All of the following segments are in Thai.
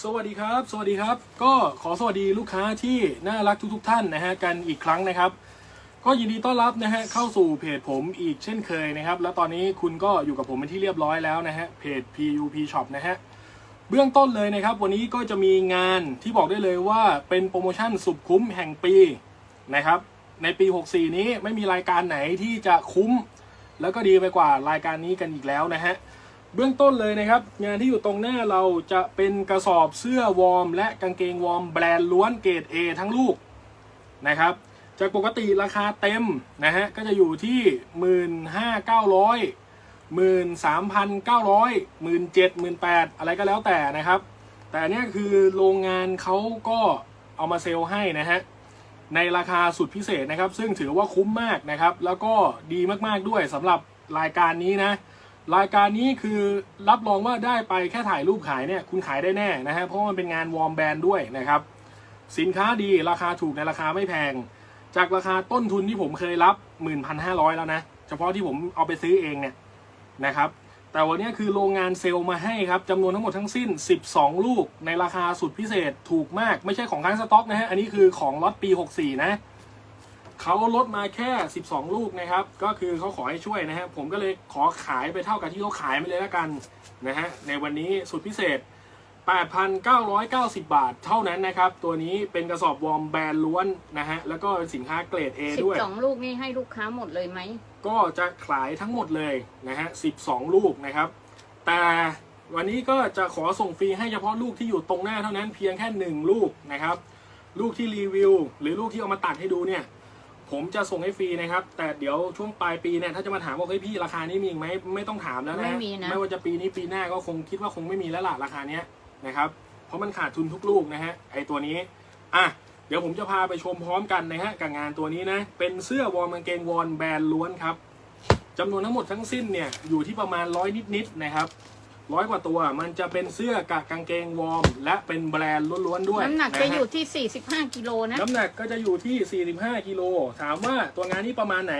สวัสดีครับ สวัสดีครับ ก็ขอสวัสดีลูกค้าที่น่ารักทุกๆท่านนะฮะกันอีกครั้งนะครับ ก็ยินดีต้อนรับนะฮะเข้าสู่เพจผมอีกเช่นเคยนะครับ แล้วตอนนี้คุณก็อยู่กับผมเป็นที่เรียบร้อยแล้วนะฮะเพจ PUP Shop นะฮะเบื้องต้นเลยนะครับ วันนี้ก็จะมีงานที่บอกได้เลยว่าเป็นโปรโมชั่นสุดคุ้มแห่งปีนะครับ ในปี 64 นี้ไม่มีรายการไหนที่จะคุ้ม แล้วก็ดีไปกว่ารายการนี้กันอีกแล้วนะฮะ เบื้องต้นเลยนะครับ งานที่อยู่ตรงหน้าเราจะเป็นกระสอบเสื้อวอร์ม และกางเกงวอร์มแบรนด์ล้วนเกรด A ทั้งลูกนะครับจากปกติราคาเต็มนะฮะก็จะอยู่ที่ 15,900 13,900 17,000 18,000 อะไรก็แล้วแต่นะครับ แต่อันเนี้ยคือโรงงานเขาก็เอามาเซลล์ให้นะฮะในราคาสุดพิเศษนะครับ ซึ่งถือว่าคุ้มมากนะครับ แล้วก็ดีมากๆด้วยสำหรับรายการนี้นะ รายการนี้คือรับรองว่าได้ไปแค่ถ่ายรูปขายเนี่ยคุณขายได้แน่นะฮะเพราะว่ามันเป็นงานวอร์มแบรนด์ด้วยนะครับ สินค้าดีราคาถูกในราคาไม่แพง จากราคาต้นทุนที่ผมเคยรับ 11,500 แล้วนะ เฉพาะที่ผมเอาไปซื้อเองเนี่ยนะครับ แต่วันนี้คือโรงงานเซลล์มาให้ครับจำนวนทั้งหมดทั้งสิ้น 12 ลูกในราคาสุดพิเศษถูกมากไม่ใช่ของค้างสต็อกนะฮะอันนี้คือของล็อตปี 64 นะ เขาลดมาแค่ 12 ลูกนะครับ ก็คือเขาขอให้ช่วยนะฮะผมก็เลยขอขายไปเท่ากับที่เขาขายไปเลยแล้วกันนะฮะในวันนี้สุดพิเศษ 8,990 บาทเท่านั้นนะครับ ตัวนี้เป็นกระสอบวอร์มแบรนด์ล้วนนะฮะแล้วก็เป็นสินค้าเกรด A สิบด้วยสองลูกนี่ให้ลูกค้าหมดเลยไหม ก็จะขายทั้งหมดเลยนะฮะ 12 ลูกนะครับ แต่วันนี้ก็จะขอส่งฟรีให้เฉพาะลูกที่อยู่ตรงหน้าเท่านั้นเพียงแค่ 1 ลูกนะครับ ลูกที่รีวิว หรือลูกที่เอามาตัดให้ดูเนี่ย ผมจะส่งให้ฟรีนะครับ แต่เดี๋ยวช่วงปลายปีเนี่ยถ้าจะมาถามว่าเฮ้ยพี่ราคานี้มีอีกไหมไม่ต้องถามแล้วนะไม่มีนะ ไม่ว่าจะปีนี้ปีหน้าก็คงคิดว่าคงไม่มีแล้วล่ะราคาเนี้ยนะครับ เพราะมันขาดทุนทุกลูกนะฮะไอตัวนี้อะเดี๋ยวผมจะพาไปชมพร้อมกันนะฮะกับงานตัวนี้นะ เป็นเสื้อวอร์มกางเกงวอร์มแบรนด์ล้วนครับจำนวนทั้งหมดทั้งสิ้นเนี่ยอยู่ที่ประมาณร้อยนิดๆนะครับ ร้อยกว่าตัว มันจะเป็นเสื้อกับกางเกงวอร์ม และเป็นแบรนด์ล้วนๆด้วยน้ำหนักฮจะอยู่ที่ 45 กิโลนะ น้ำหนักก็จะอยู่ที่ 45 กิโล ถามว่าตัวงานนี้ประมาณไหน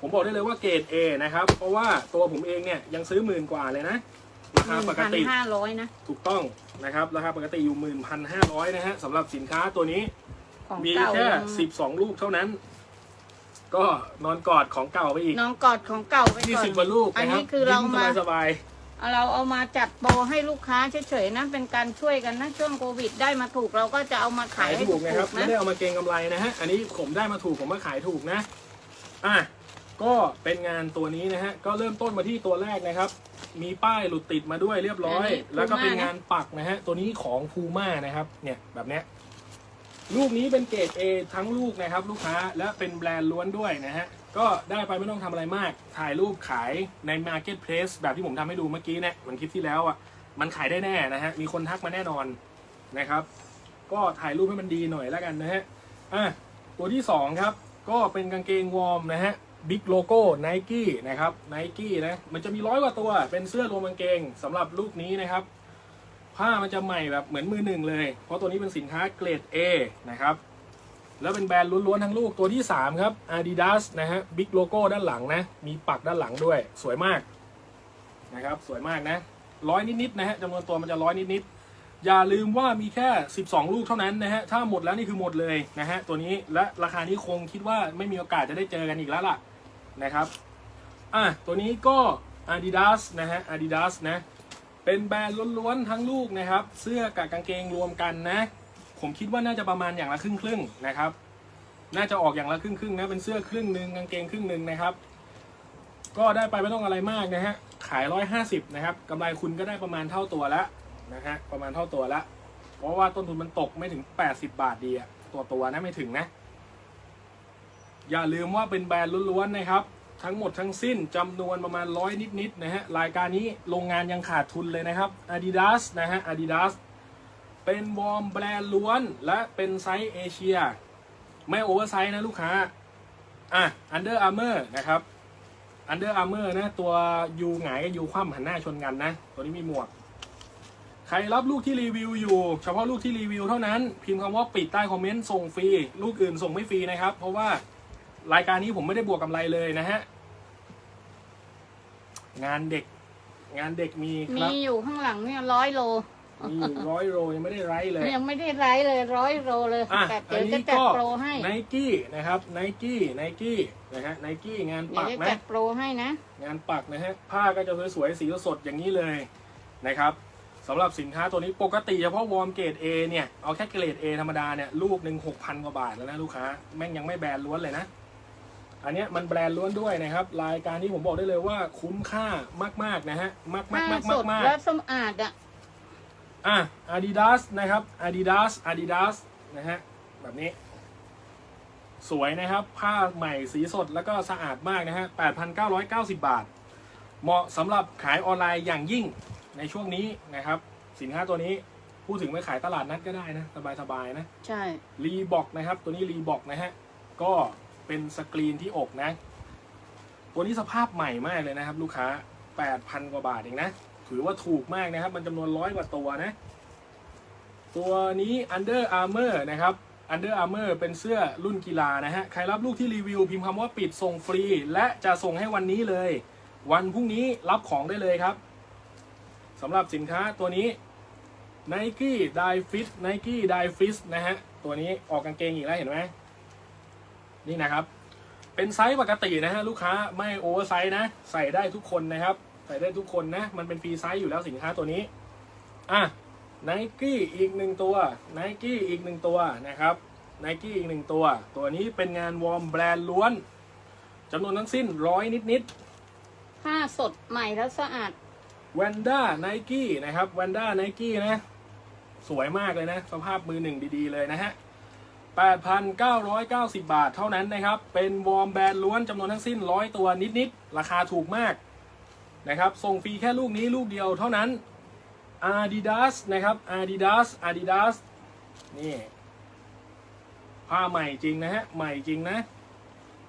ผมบอกได้เลยว่าเกรด A นะครับ เพราะว่าตัวผมเองเนี่ยยังซื้อหมื่นกว่าเลยนะ ราคาปกติ 1,500 นะ ถูกต้องนะครับ ราคาปกติอยู่11,500 นะฮะสำหรับสินค้าตัวนี้ ของมีเก่าแค่ยัง12 ลูกเท่านั้น ก็นอนกอดของเก่าไปอีก น้องกอดของเก่าไปก่อน 20กว่าลูกอันนะครับนี้คือเรายิ้มาสบาย เราเอามาจัดโปรให้ลูกค้าเฉยๆนะเป็นการช่วยกันนะช่วงโควิดได้มาถูกเราก็จะเอามาๆขาขายยให้ถูถูกกนะครับๆไม่นะได้เอามาเก็งกำไรนะฮะอันนี้ผมได้มาถูกผมมาขายถูกนะอะก็เป็นงานตัวนี้นะฮะก็เริ่มต้นมาที่ตัวแรกนะครับ มีป้ายหลุดติดมาด้วยเรียบร้อย แล้วก็เป็นงานปักนะฮะตัวนี้ของพูม่านะครับเนี่ยแบบเนี้ยลูกนี้เป็นเกรด A ทั้งลูกนะครับ ลูกค้าและเป็นแบรนด์ล้วนด้วยนะฮะ ก็ได้ไปไม่ต้องทำอะไรมาก ถ่ายรูปขายใน Marketplace แบบที่ผมทำให้ดูเมื่อกี้เนี่ยเหมือนคลิปที่แล้วอะ มันขายได้แน่นะฮะ มีคนทักมาแน่นอนนะครับ ก็ถ่ายรูปให้มันดีหน่อยแล้วกันนะฮะ อะ ตัวที่สองครับ ก็เป็นกางเกงวอร์มนะฮะบิ๊กโลโก้ไนกี้นะครับไนกี้นะ มันจะมีร้อยกว่าตัว เป็นเสื้อรวมกางเกงสำหรับลูกนี้นะครับ ผ้ามันจะใหม่แบบเหมือนมือหนึ่งเลย เพราะตัวนี้เป็นสินค้าเกรด A นะครับ แล้วเป็นแบรนด์ล้วนๆทั้งลูกตัวที่ 3 ครับ Adidas นะฮะบิ๊กโลโก้ด้านหลังนะ มีปักด้านหลังด้วยสวยมากนะครับสวยมากนะร้อยนิดๆนะฮะจำนวนตัวมันจะร้อยนิดๆอย่าลืมว่ามีแค่ 12 ลูกเท่านั้นนะฮะถ้าหมดแล้วนี่คือหมดเลยนะฮะตัวนี้และราคานี้คงคิดว่าไม่มีโอกาสจะได้เจอกันอีกแล้วล่ะนะครับอะตัวนี้ก็ Adidas นะฮะ Adidas นะเป็นแบรนด์ล้วนๆทั้งลูกนะครับ เสื้อกับกางเกงรวมกันนะ ผมคิดว่าน่าจะประมาณอย่างละครึ่งครึ่งนะครับ น่าจะออกอย่างละครึ่งครึ่งนะเป็นเสื้อครึ่งหนึ่งกางเกงครึ่งหนึ่งนะครับ ก็ได้ไปไม่ต้องอะไรมากนะฮะขายร้อยห้าสิบนะครับกำไรคุณก็ได้ประมาณเท่าตัวล้วนะฮะประมาณเท่าตัวล้วเพราะว่าต้นทุนมันตกไม่ถึงแปดสิบาทดีอะตัวตัวนะไม่ถึงนะ อย่าลืมว่าเป็นแบรนด์ล้วนๆนะครับทั้งหมดทั้งสิ้นจำนวนประมาณร้อยนิดๆนะฮะรายการนี้โรงงานยังขาดทุนเลยนะครับ Adidas นะฮะ Adidas เป็นวอร์มแบรนด์ล้วนและเป็นไซส์เอเชีย ไม่โอเวอร์ไซส์นะลูกค้า อะ Under Armour นะครับ Under Armour นะตัวยูหงายกับยูคว่ำหันหน้าชนกันนะ ตัวนี้มีหมวก ใครรับลูกที่รีวิวอยู่ เฉพาะลูกที่รีวิวเท่านั้น พิมพ์คำว่าปิดใต้คอมเมนต์ส่งฟรี ลูกอื่นส่งไม่ฟรีนะครับ เพราะว่ารายการนี้ผมไม่ได้บวกกำไรเลยนะฮะ งานเด็ก งานเด็กมีคมีรับ อยู่ข้างหลังเนี่ยร้อยโล มีอยู่ร้อยโลยังไม่ได้ไรเลย ยังไม่ได้ไลฟ์เลยร้อยโลเลยอะแต่อัเดี๋นยวจะนี้จัดก็โปรให้ไนกี้นะครับไนกี้ไนกี้นะฮะไนกี้งานเดี๋ยปัวกจะนะจัดโปรให้นะ งานปักนะฮะ ผ้าก็จะสวยๆสีสดๆอย่างนี้เลยนะครับสำหรับสินค้าตัวนี้ปกติเฉพาะวอร์มเกรด A เนี่ย เอาแค่เกรด A ธรรมดาเนี่ย ลูกหนึ่งหกพันกว่าบาทแล้วนะลูกค้า แม่งยังไม่แบรนด์ล้วนเลยนะ อันเนี้ยมันแบรนด์ล้วนด้วยนะครับ รายการนี้ผมบอกได้เลยว่าคุ้มค่ามากๆนะฮะ มากๆผ้ามากๆสดมากและสะอาดอะๆ อะ Adidas นะครับ Adidas Adidas นะฮะ แบบนี้ สวยนะครับ ผ้าใหม่สีสดแล้วก็สะอาดมากนะฮะ 8,990 บาท เหมาะสำหรับขายออนไลน์อย่างยิ่งในช่วงนี้นะครับ สินค้าตัวนี้พูดถึงไปขายตลาดนัดก็ได้นะ สบายๆนะ ใช่รีบอกนะครับ ตัวนี้รีบอกนะฮะ ก็เป็นสกรีนที่อกนะ ตัวนี้สภาพใหม่มากเลยนะครับ ลูกค้า 8,000 กว่าบาทเองนะ ถือว่าถูกมากนะครับ มันจำนวนร้อยกว่าตัวนะ ตัวนี้ Under Armour นะครับ Under Armour เป็นเสื้อรุ่นกีฬานะฮะ ใครรับลูกที่รีวิวพิมพ์คำว่าปิดส่งฟรี และจะส่งให้วันนี้เลย วันพรุ่งนี้รับของได้เลยครับสำหรับสินค้าตัวนี้ Nike Dye Fit Nike Dye Fit นะฮะ ตัวนี้ออกกางเกงอีกแล้วเห็นไหมนี่นะครับ เป็นไซส์ปกตินะฮะ ลูกค้าไม่โอเวอร์ไซส์นะ ใส่ได้ทุกคนนะครับ ส่ได้ทุกคนนะ มันเป็นฟรีไซส์อยู่แล้วสินค้าตัวนี้ อะ Nike อีกหนึ่งตัว Nike อีกหนึ่งตัวนะครับ Nike อีกหนึ่งตัว ตัวนี้เป็นงานวอร์มแบรนด์ล้วนจำนวนทั้งสิ้นร้อยนิดๆผ้าสดใหม่แล้วสะอาดแวนด้าไนกี้นะครับแวนด้าไนกี้นะ สวยมากเลยนะ สภาพมือหนึ่งดีๆเลยนะฮะ 8,990 บาทเท่านั้นนะครับ เป็นวอร์มแบรนด์ล้วนจำนวนทั้งสิ้น100ตัวนิดๆ ราคาถูกมาก นะครับส่งฟรีแค่ลูกนี้ลูกเดียวเท่านั้น Adidas นะครับ Adidas Adidas นี่ผ้าใหม่จริงนะฮะใหม่จริงนะ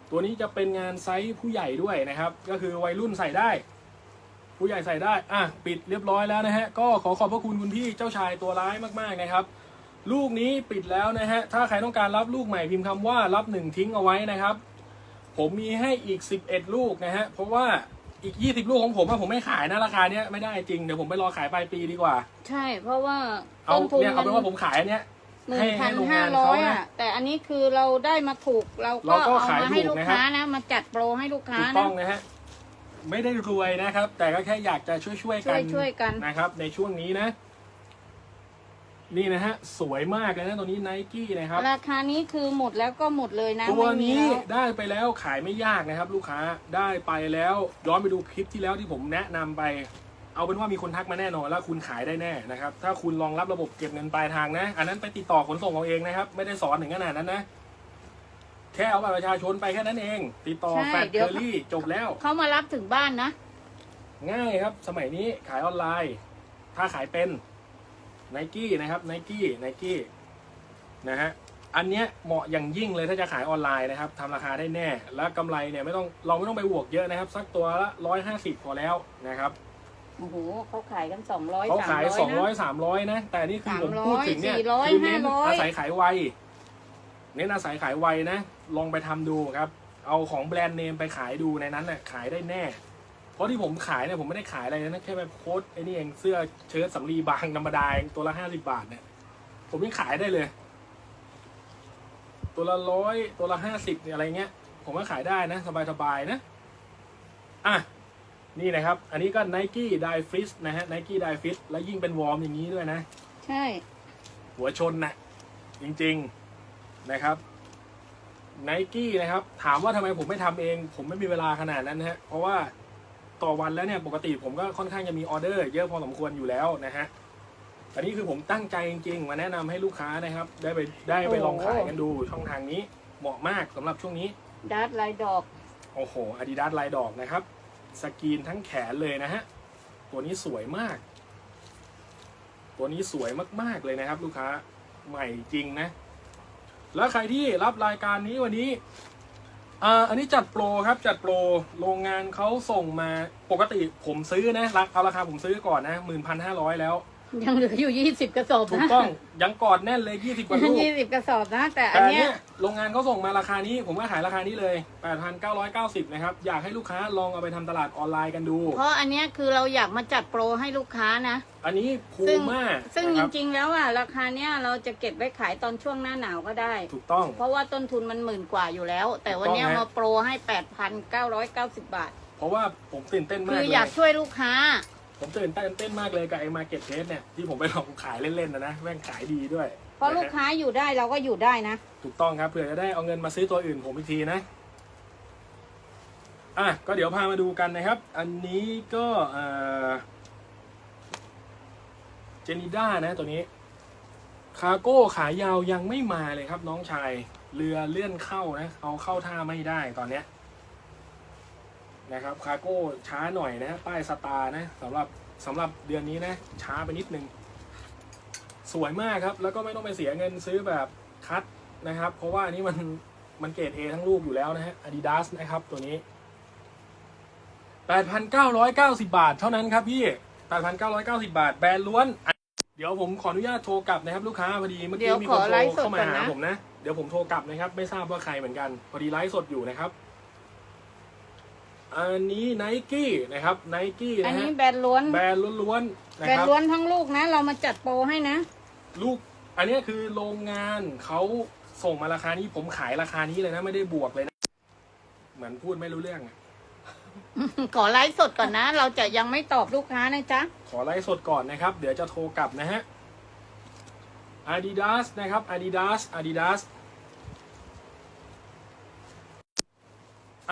ตัวนี้จะเป็นงานไซส์ผู้ใหญ่ด้วยนะครับ ก็คือวัยรุ่นใส่ได้ ผู้ใหญ่ใส่ได้อะปิดเรียบร้อยแล้วนะฮะก็ขอขอบพระคุณคุณพี่เจ้าชายตัวร้ายมากๆนะครับลูกนี้ปิดแล้วนะฮะ ถ้าใครต้องการรับลูกใหม่พิมพ์คำว่ารับหนึ่งทิ้งเอาไว้นะครับ ผมมีให้อีก 11 ลูกนะฮะ เพราะว่า อีก20ลูกของผมอะผมไม่ขายนะราคาเนี้ยไม่ได้จริงเดี๋ยวผมไปรอขายปลายปีดีกว่า ใช่ เพราะว่าเอาต้นทุนเนี่ยเอามัเป็นว่าผมขายอันเนี้ย หนึ่ให้งให้พันโรงห้างานร้เขาอยนะอะ แต่อันนี้คือเราได้มาถูกเราก็เราก็เอาขายมาให้ถูลูกกนะครับ ค้านะ มาจัดโปรให้ลูกค้าถูกนะต้องนะฮะไม่ได้รวยนะครับ แต่ก็แค่อยากจะช่วยช่วยๆช่กัวนยช่วยกัน นะครับ ในช่วงนี้นะ นี่นะฮะ สวยมากเลยนะตัวนี้ไนกี้นะครับ ราคานี้คือหมดแล้วก็หมดเลยนะตัวไม่มีนี้แล้วได้ไปแล้วขายไม่ยากนะครับ ลูกค้าได้ไปแล้วย้อนไปดูคลิปที่แล้วที่ผมแนะนำไป เอาเป็นว่ามีคนทักมาแน่นอนแล้วคุณขายได้แน่นะครับ ถ้าคุณรองรับระบบเก็บเงินปลายทางนะ อันนั้นไปติดต่อขนส่งเอาเองนะครับ ไม่ได้สอนถึงขนาดนั้นนะ แค่เอาบัตรประชาชนไปแค่นั้นเอง ติดต่อใช่แฟดเดี๋เคยวอรี่จบแล้ว เขามารับถึงบ้านนะ ง่ายครับ สมัยนี้ขายออนไลน์ ถ้าขายเป็น ไนกี้นะครับไนกี้ไนกี้นะฮะอันเนี้ยเหมาะอย่างยิ่งเลยถ้าจะขายออนไลน์นะครับทำราคาได้แน่ แล้วกำไรเนี่ยไม่ต้องเราไม่ต้องไปบวกเยอะนะครับ สักตัวละร้อยห้าสิบพอแล้วนะครับโอ้โหเขาขายกันสองร้อยเขาสามขายร้อยสองร้อยนะสามร้อยนะ แต่นี่คือผม300พูดถึงเนี่ย400คือเน้น500อาศัยขายไวเน้นอาศัยขายไวนะ ลองไปทำดูครับ เอาของแบรนด์เนมไปขายดูในนั้นน่ะขายได้แน่ เพราะที่ผมขายเนี่ยผมไม่ได้ขายอะไรนะแค่ไปโพสต์ไอ้นี่เองเสื้อเชิ้ตสำลีบางธรรมดาเองตัวละห้าสิบาทเนี่ย ผมยังขายได้เลย ตัวละร้อยตัวละห้าสิบเนี่ยอะไรเงี้ย ผมก็ขายได้นะ สบายๆนะ อะ นี่นะครับ อันนี้ก็ Nike d i f i s นะฮะ Nike d i f i s แล้วยิ่งเป็นวอร์มอย่างนี้ด้วยนะ ใช่ หัวชนนะ่ะ จริงๆนะครับไนกี้นะครับ ถามว่าทำไมผมไม่ทำเอง ผมไม่มีเวลาขนาดนั้นนะฮะเพราะว่า ต่อวันแล้วเนี่ยปกติผมก็ค่อนข้างจะมีออเดอร์ เยอะพอสมควรอยู่แล้วนะฮะอันนี้คือผมตั้งใจจริงๆ มาแนะนำให้ลูกค้านะครับ ได้ไปได้ไปลองขายกันดูช่องทางนี้เหมาะมากสำหรับช่วงนี้ดัดลายดอกโอ้โหอาดิดาสลายดอกนะครับ สกรีนทั้งแขนเลยนะฮะตัวนี้สวยมาก ตัวนี้สวยมากๆเลยนะครับ ลูกค้าใหม่จริงนะ แล้วใครที่รับรายการนี้วันนี้ อ่าอันนี้จัดโปรครับจัดโปรโรงงานเขาส่งมาปกติผมซื้อนะรักเอาราคาผมซื้อก่อนนะหมื่นพันห้าร้อยแล้ว ยังเหลืออยู่ยี่สิบกระสอบถูกนะต้องยังกอดแน่นเลยยี่สิบกว่าลูกยี่สิบกระสอบนะ แต่แต่อันอันเนี้เนี้ยยโรงงานเขาส่งมาราคานี้ ผมก็ขายราคานี้เลย 8,990 นะครับ อยากให้ลูกค้าลองเอาไปทำตลาดออนไลน์กันดู เพราะอันเนี้ยคือเราอยากมาจัดโปรให้ลูกค้านะ อันนี้พูซึ่งม่าซึ่งนะจครับริงๆแล้วอะราคาเนี้ยเราจะเก็บไว้ขายตอนช่วงหน้าหนาวก็ได้ ถูกต้อง เพราะว่าต้นทุนมันหมื่นกว่าอยู่แล้ว แต่วันเนี้ยถูกต้องฮะ มาโปรให้แปดพันเก้าร้อยเก้าสิบบาท เพราะว่าผมตื่นเต้นมาคืกอเลอยยากช่วยลูกค้า ผมตื่นเต้นเต้นมากเลยกับไอ้มาเก็ตเทสเนี่ยที่ผมไปลองขายเล่นๆนะนะแม่งขายดีด้วยเพราะนฮลูกค้าอยู่ได้เราก็อยู่ได้นะ ถูกต้องครับเผื่อจะได้เอาเงินมาซื้อตัวอื่นผมอีกทีนะอะก็เดี๋ยวพามาดูกันนะครับ อันนี้ก็เอ่อเจนิด้านะตัวนี้คาโก้ขายาวยังไม่มาเลยครับน้องชาย เรือเลื่อนเข้านะ เอาเข้าท่าไม่ได้ตอนเนี้ย นะครับคาโก้ช้าหน่อยนะป้ายสตาร์นะสำหรับสำหรับเดือนนี้นะช้าไปนิดนึง สวยมากครับ แล้วก็ไม่ต้องไปเสียเงินซื้อแบบคัดนะครับ เพราะว่าอันนี้มันมันเกรด A ทั้งลูกอยู่แล้วนะฮะ Adidas นะครับตัวนี้ 8,990 บาทเท่านั้นครับพี่ 8,990 บาท แบรนด์ล้วน เดี๋ยวผมขออนุญาตโทรกลับนะครับลูกค้าพอดีเมื่อเดี๋กี้ยวมีขคอนโทไลรฟ์สดเข้ามาก่อนหานะผมนะ เดี๋ยวผมโทรกลับนะครับ ไม่ทราบว่าใครเหมือนกัน พอดีไลฟ์สดอยู่นะครับ อันนี้ไนกี้นะครับไนกี้อันนะนี้ฮะแบรนด์ล้วน แบรนด์ล้วนๆนะแบรนครัด์บล้วนทั้งลูกนะ เรามาจัดโปรให้นะ ลูก อันเนี้ยคือโรงงานเขาส่งมาราคานี้ผมขายราคานี้เลยนะ ไม่ได้บวกเลยนะ เหมือนพูดไม่รู้เรื่องอะขอไลฟ์สดก่อนนะ เราจะยังไม่ตอบลูกค้านะจ๊ะ ขอไลฟ์สดก่อนนะครับ เดี๋ยวจะโทรกลับนะฮะ Adidas นะครับ Adidas Adidas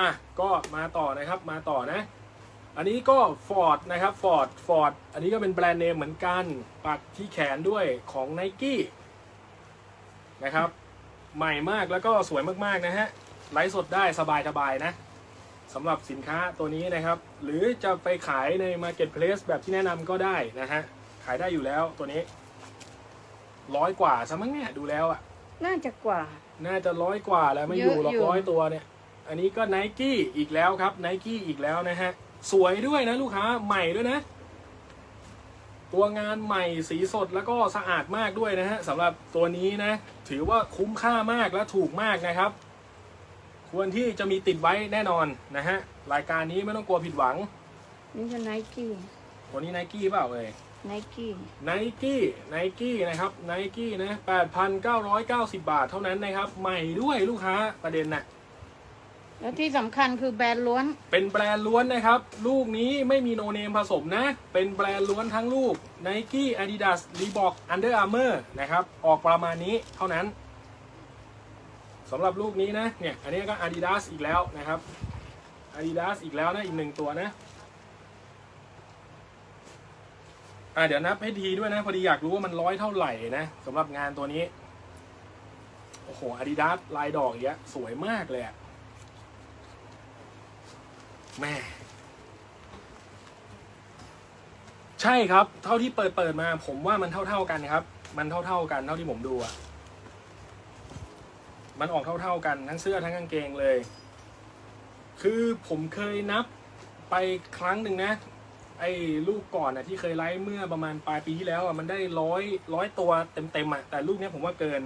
อะก็มาต่อนะครับมาต่อนะ อันนี้ก็ Ford นะครับ Ford Ford อันนี้ก็เป็นแบรนด์เนมเหมือนกันปักที่แขนด้วยของ Nike นะครับ ใหม่มากแล้วก็สวยมากๆนะฮะไลฟ์สดได้สบายๆนะสำหรับสินค้าตัวนี้นะครับ หรือจะไปขายใน Marketplace แบบที่แนะนำก็ได้นะฮะ ขายได้อยู่แล้วตัวนี้ ร้อยกว่าซะมั้งเนี่ยดูแล้วอะ น่าจะกว่า น่าจะร้อยกว่าแล้วไม่อยู่หรอกเยอะอยู่ ร้อยตัวเนี่ย อันนี้ก็ไนกี้อีกแล้วครับไนกี้อีกแล้วนะฮะ สวยด้วยนะลูกค้าใหม่ด้วยนะ ตัวงานใหม่สีสดแล้วก็สะอาดมากด้วยนะฮะสำหรับตัวนี้นะ ถือว่าคุ้มค่ามากและถูกมากนะครับ ควรที่จะมีติดไว้แน่นอนนะฮะ รายการนี้ไม่ต้องกลัวผิดหวัง นี่จะไนกี้ตัวนี้ไนกี้เปล่าเอ่ยไนกี้ไนกี้ไนกี้นะครับไนกี้นะ8,990บาทเท่านั้นนะครับ ใหม่ด้วยลูกค้าประเด็นน่ะ แล้วที่สำคัญคือแบรนด์ล้วน เป็นแบรนด์ล้วนนะครับ ลูกนี้ไม่มีโนเนมผสมนะ เป็นแบรนด์ล้วนทั้งลูก Nike Adidas Reebok Under Armour นะครับ ออกประมาณนี้เท่านั้นสำหรับลูกนี้นะ เนี่ย อันนี้ก็ Adidas อีกแล้วนะครับ Adidas อีกแล้วนะ อีกหนึ่งตัวนะ อะเดี๋ยวนับให้ทีด้วยนะ พอดีอยากรู้ว่ามันร้อยเท่าไหร่นะสำหรับงานตัวนี้ โอ้โห Adidas ลายดอกอย่างเงี้ยสวยมากเลยอะ แม่ ใช่ครับ เท่าที่เปิดเปิดมา ผมว่ามันเท่าเท่าๆกันครับ มันเท่าเท่าๆกันเท่าที่ผมดูอะมันออกเท่าเท่าๆกันทั้งเสื้อทั้งกางเกงเลย คือผมเคยนับไปครั้งหนึ่งนะ ไอ้ลูกก่อนอะที่เคยไลฟ์เมื่อประมาณปลายปีที่แล้วอะมันได้ร้อยร้อยตัวเต็มเต็มๆอะแต่ลูกนี้ผมว่าเกิน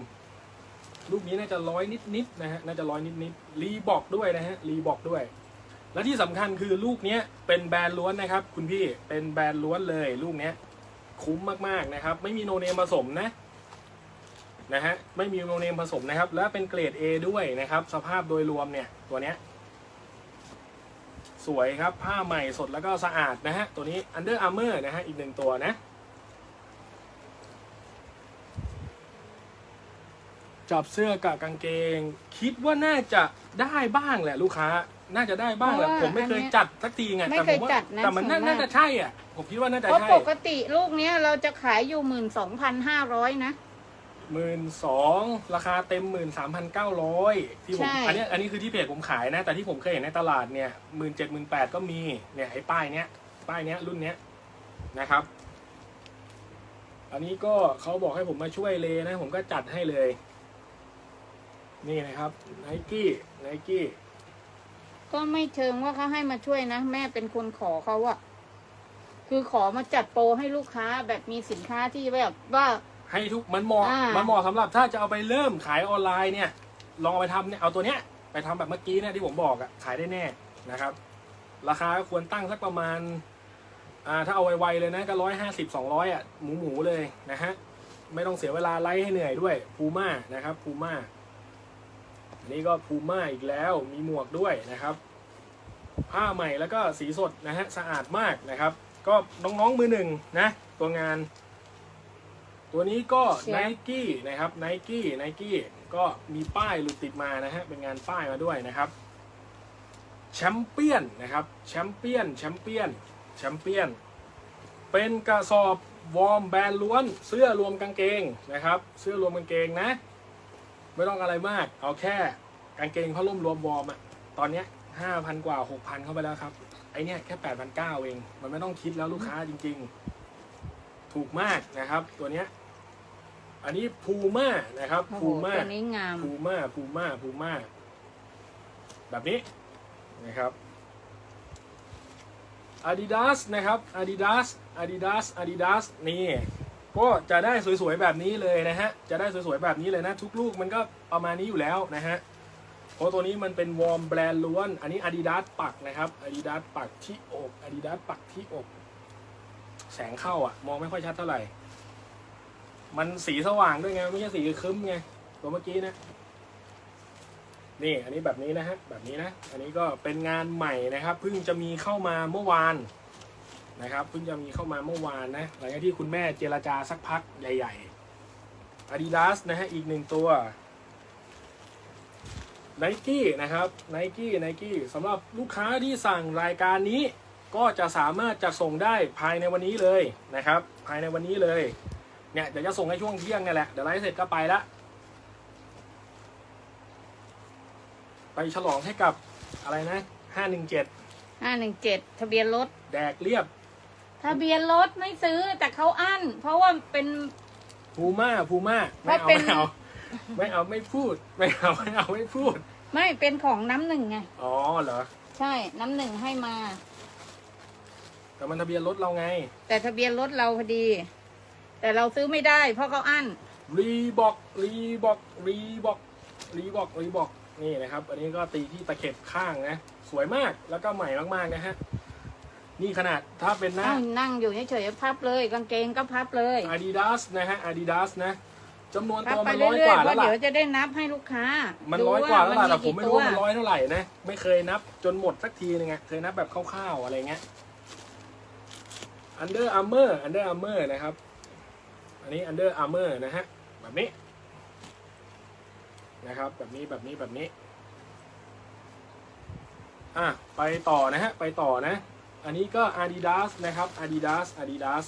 ลูกนี้น่าจะร้อยนิดๆนะฮะน่าจะร้อยนิดๆรีบอกด้วยนะฮะรีบอกด้วย และที่สำคัญคือลูกเนี้ยเป็นแบรนด์ล้วนนะครับ คุณพี่เป็นแบรนด์ล้วนเลยลูกเนี้ยคุ้มมากๆนะครับ ไม่มีโนเนมผสมนะนะฮะไม่มีโนเนมผสมนะครับ และเป็นเกรด A ด้วยนะครับ สภาพโดยรวมเนี่ยตัวเนี้ยสวยครับผ้าใหม่สดแล้วก็สะอาดนะฮะตัวนี้ Under Armour นะฮะอีกหนึ่งตัวนะจับเสื้อกับกางเกง คิดว่าน่าจะได้บ้างแหละลูกค้า น่าจะได้บ้างแหละเพราะว่าผมไม่เคยอันเนี้ยจัดสักทีไงไม่แต่เคผยมว่าจัดนะแต่มันน่าส่วนมาก น่าจะใช่อะ ผมคิดว่าน่าจะเพราะใช่ปกติลูกเนี้ยเราจะขายอยู่หมื่นสองพันห้าร้อยนะ หมื่นสองราคาเต็มหมื่นสามพันเก้าร้อยที่ผมใช่ อันเนี้ยอันนี้คือที่เพจผมขายนะ แต่ที่ผมเคยเห็นในตลาดเนี่ยหมื่นเจ็ดหมื่นแปดก็มีเนี่ยไอ้ป้ายเนี้ยป้ายเนี้ยรุ่นเนี้ยนะครับ อันนี้ก็เขาบอกให้ผมมาช่วยเลยนะ ผมก็จัดให้เลย นี่นะครับไนกี้ไนกี้ ก็ไม่เชิงว่าเขาให้มาช่วยนะ แม่เป็นคนขอเขาอะคือขอมาจัดโปรให้ลูกค้าแบบมีสินค้าที่แบบว่า ให้ทุกมันเหมาะอ่ามั มันเหมาะสำหรับถ้าจะเอาไปเริ่มขายออนไลน์เนี่ย ลองเอาไปทำเนี่ยเอาตัวเนี้ยไปทำแบบเมื่อกี้เนี่ยที่ผมบอกอะขายได้แน่นะครับ ราคาก็ควรตั้งสักประมาณอ่าถ้าเอาไวๆเลยนะก็ร้อยห้าสิบสองร้อยอะหมูหมูๆเลยนะฮะไม่ต้องเสียเวลาไลฟ์ให้เหนื่อยด้วยพูม่านะครับพูม่าอั นนี้ก็พูม่าอีกแล้วมีหมวกด้วยนะครับ ผ้าใหม่แล้วก็สีสดนะฮะสะอาดมากนะครับ ก็น้องๆมือหนึ่งนะตัวงาน ตัวนี้ก็เชียไนร์ กี้นะครับไนกี้ไนกี้ก็มีป้ายหลุดติดมานะฮะเป็นงานป้ายมาด้วยนะครับแชมเปี้ยนนะครับแชมเปี้ยนแชมเปี้ยนแชมเปี้ยน เป็นกระสอบวอร์มแบรนด์ล้วน เสื้อรวมกางเกงนะครับ เสื้อรวมกางเกงนะ ไม่ต้องอะไรมาก เอาแค่กางเกงผ้าร่มรวมวอร์มอะตอนเนี้ยห้าพันกว่าหกพันเข้าไปแล้วครับ ไอเนี้ยแค่แปดพันเก้าเอง มันไม่ต้องคิดแล้วลูกค้าจริง ๆ ถูกมากนะครับ ตัวเนี้ย อันนี้พูม่านะครับโอ้โหพูม่าตัวนี้งาม พูม่าพูม่าพูม่าแบบนี้นะครับ Adidas นะครับ Adidas Adidas Adidas นี่ ก็จะได้สวยๆแบบนี้เลยนะฮะ จะได้สวยๆแบบนี้เลยนะ ทุกลูกมันก็ประมาณนี้อยู่แล้วนะฮะเพราะตัวนี้มันเป็นวอร์มแบรนด์ล้วน อันนี้ Adidas ปักนะครับ Adidas ปักที่อก Adidas ปักที่อก แสงเข้าอะ มองไม่ค่อยชัดเท่าไหร่ มันสีสว่างด้วยไง ไม่ใช่สีคึ้มไง ตัวเมื่อกี้นะ นี่ อันนี้แบบนี้นะฮะ แบบนี้นะ อันนี้ก็เป็นงานใหม่นะครับ เพิ่งจะมีเข้ามาเมื่อวาน นะครับเพิ่งจะมีเข้ามาเมื่อวานนะหลังจากที่คุณแม่เจรจาสักพักใหญ่ๆ Adidas นะฮะอีกหนึ่งตัวไนกี้นะครับไนกี้ไนกี้สำหรับลูกค้าที่สั่งรายการนี้ ก็จะสามารถจะส่งได้ภายในวันนี้เลยนะครับ ภายในวันนี้เลยเนี่ยเดี๋ยวจะส่งให้ช่วงเที่ยงนี่แหละเดี๋ยวไลฟ์เสร็จก็ไปละไปฉลองให้กับอะไรนะห้าหนึ่งเจ็ดห้าหนึ่งเจ็ดทะเบียนรถแดกเรียบ ทะเบียนรถไม่ซื้อแต่เขาอั้น เพราะว่าเป็น พูม่าพูม่าไม่ไม่เอาเป็นไม่เอาไม่เอาไม่พูดไม่เอาไม่เอาไม่พูด ไม่เป็นของน้ำหนึ่งไง อ๋อเหรอใช่น้ำหนึ่งให้มา แต่มันทะเบียนรถเราไงแต่ทะเบียนรถเราพอดี แต่เราซื้อไม่ได้ เพราะเขาอั้น รีบอกรีบอกรีบอกรีบอกรีบอกนี่นะครับ อันนี้ก็ตีที่ตะเข็บข้างนะ สวยมากแล้วก็ใหม่มากๆนะฮะ นี่ขนาดถ้าเป็นหน้า นั่งนั่งอยู่เฉยๆพับเลย กางเกงก็พับเลย Adidas นะฮะ Adidas นะจำนวนพับตัวไปมันเรื่ร้อยอยกว่าๆเพแล้วราะล่ะ เดี๋ยวจะได้นับให้ลูกค้ามันดูร้อยกว่าแล้วล่ะแต่ผมไม่รู้ว่ามันกี่ตัวร้อยเท่าไหร่นะ ไม่เคยนับจนหมดสักทีนึงอะเคยนับแบบคร่าวๆอะไรเงี้ย Under Armour Under Armour นะครับ อันนี้ Under Armour นะฮะ แบบนี้ นะครับ แบบนี้แบบนี้แบบนี้ อะ ไปต่อนะฮะ ไปต่อนะ อันนี้ก็ Adidas นะครับ Adidas Adidas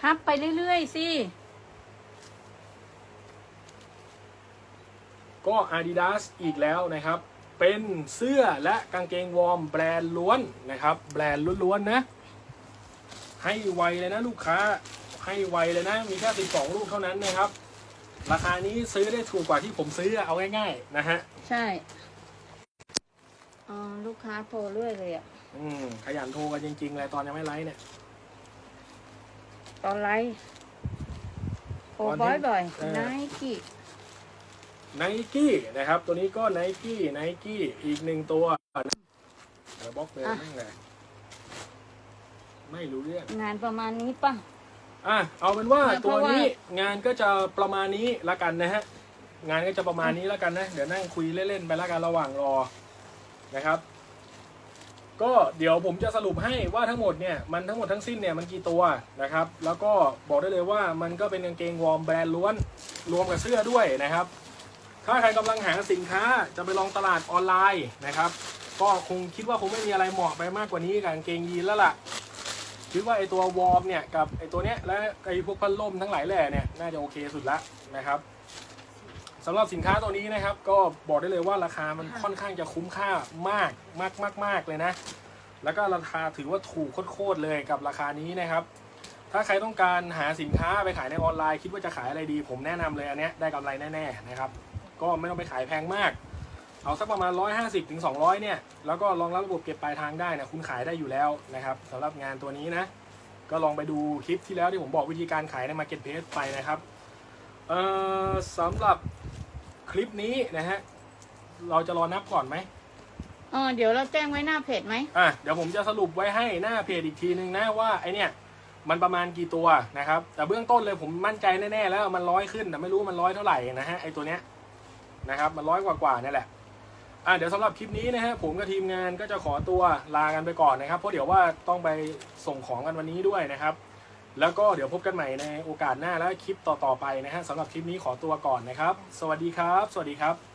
พับไปเรื่อยๆ สิ ก็ Adidas อีกแล้วนะครับ เป็นเสื้อและกางเกงวอร์มแบรนด์ล้วนนะครับ แบรนด์ล้วนๆนะ ให้ไวเลยนะลูกค้า ให้ไวเลยนะ มีแค่12ลูกเท่านั้นนะครับ ราคานี้ซื้อได้ถูกกว่าที่ผมซื้อเอาง่ายๆนะฮะ ใช่ อ๋อ ลูกค้าโทรเรื่อยเลยอะ อืมขยันโทรกันจริงๆเลยตอนยังไม่ไลฟ์เนี่ย ตอนไลฟ์โทรตอนบ่ที่อยบ่อยเออ ไนกี้ไนกี้นะครับ ตัวนี้ก็ไนกี้ไนกี้อีกหนึ่งตัวเดี๋ยวบล็อกเลยนั่งเลยไม่รู้เรื่อง งานประมาณนี้ป่ะ อะเอาเป็นว่าเพตัวราะว่า นี้งานก็จะประมาณนี้ละกันนะฮะ งานก็จะประมาณนี้ละกันนะ เดี๋ยวนั่งคุยเล่นๆไปละกันระหว่างรอนะครับ ก็เดี๋ยวผมจะสรุปให้ว่าทั้งหมดเนี่ยมันทั้งหมดทั้งสิ้นเนี่ยมันกี่ตัวนะครับ แล้วก็บอกได้เลยว่ามันก็เป็นกางเกงวอร์มแบรนด์ล้วนรวมกับเสื้อด้วยนะครับ ถ้าใครกำลังหาสินค้าจะไปลองตลาดออนไลน์นะครับ ก็คงคิดว่าคงไม่มีอะไรเหมาะไปมากกว่านี้กับกางเกงยีนแล้วล่ะคิดว่าไอตัววอร์มเนี่ยกับไอตัวเนี้ยและไอพวกพัดลมทั้งหลายแหล่เนี่ยน่าจะโอเคสุดละนะครับ สำหรับสินค้าตัวนี้นะครับก็บอกได้เลยว่าราคามันค่อนข้างจะคุ้มค่ามากมากมากมากเลยนะ แล้วก็ราคาถือว่าถูกโคตรๆเลยกับราคานี้นะครับ ถ้าใครต้องการหาสินค้าไปขายในออนไลน์ คิดว่าจะขายอะไรดี ผมแนะนำเลยอันเนี้ยได้กำไรแน่ๆนะครับ ก็ไม่ต้องไปขายแพงมาก เอาสักประมาณ 150ถึง200 เนี่ย แล้วก็รองรับระบบเก็บปลายทางได้นะคุณขายได้อยู่แล้วนะครับสำหรับงานตัวนี้นะก็ลองไปดูคลิปที่แล้วที่ผมบอกวิธีการขายใน Marketplace ไปนะครับเอ่อสำหรับค ลิปนี้นะฮะ เราจะรอนับก่อนไหมเออเดี๋ยวเราแจ้งไว้หน้าเพจไหมอะเดี๋ยวผมจะสรุปไว้ให้หน้าเพจอีกทีนึงนะว่าไอเนี่ยมันประมาณกี่ตัวนะครับ แต่เบื้องต้นเลยผมมั่นใจแน่ๆแล้วมันร้อยขึ้นแต่ไม่รู้มันร้อยเท่าไหร่นะฮะไอตัวเนี้ยนะครับมันร้อยกว่าๆเนี่ยแหละอะเดี๋ยวสำหรับคลิปนี้นะฮะผมกับทีมงานก็จะขอตัวลากันไปก่อนนะครับ เพราะเดี๋ยวว่าต้องไปส่งของกันวันนี้ด้วยนะครับ แล้วก็เดี๋ยวพบกันใหม่ในโอกาสหน้าและคลิปต่อๆไปนะฮะสำหรับคลิปนี้ขอตัวก่อนนะครับ สวัสดีครับ สวัสดีครับ